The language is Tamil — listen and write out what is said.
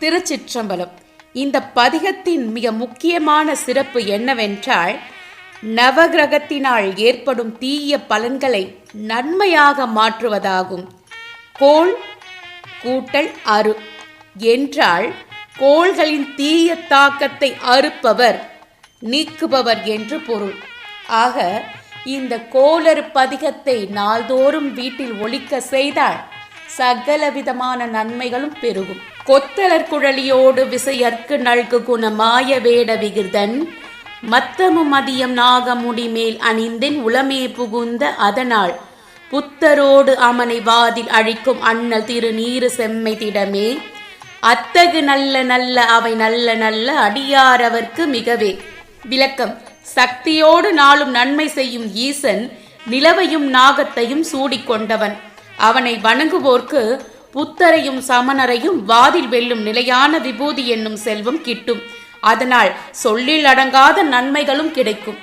திருச்சிற்றம்பலம். இந்த பதிகத்தின் மிக முக்கியமான சிறப்பு என்னவென்றால் நவகிரகத்தினால் ஏற்படும் தீய பலன்களை நன்மையாக மாற்றுவதாகும். கோள் கூட்டல் அரு என்றால் கோள்களின் தீய தாக்கத்தை அறுப்பவர் நீக்குபவர் என்று பொருள். ஆக இந்த கோளறு பதிகத்தை நாள்தோறும் வீட்டில் ஒழிக்க செய்தால் சகல விதமான நன்மைகளும் பெருகும். கொத்தலர் குழலியோடு விசையற்கு நல்கு குண மாய வேட விகிர்தன் மத்தமு மதியம் நாகமுடி மேல் அணிந்தின் உளமே புகுந்த அதனால் புத்தரோடு அமனை வாதில் அழிக்கும் அண்ணல் திரு நீரு செம்மை திடமே அத்தகு நல்ல நல்ல அவை நல்ல நல்ல அடியாரவர்க்கு மிகவே. விளக்கம் சக்தியோடு நாளும் நன்மை செய்யும் ஈசன் நிலவையும் நாகத்தையும் சூடிக்கொண்டவன் அவனை வணங்குவோர்க்கு புத்தரையும் சமணரையும் வாதில் வெல்லும் நிலையான விபூதி என்னும் செல்வம் கிட்டும். அதனால் சொல்லில் அடங்காத நன்மைகளும் கிடைக்கும்.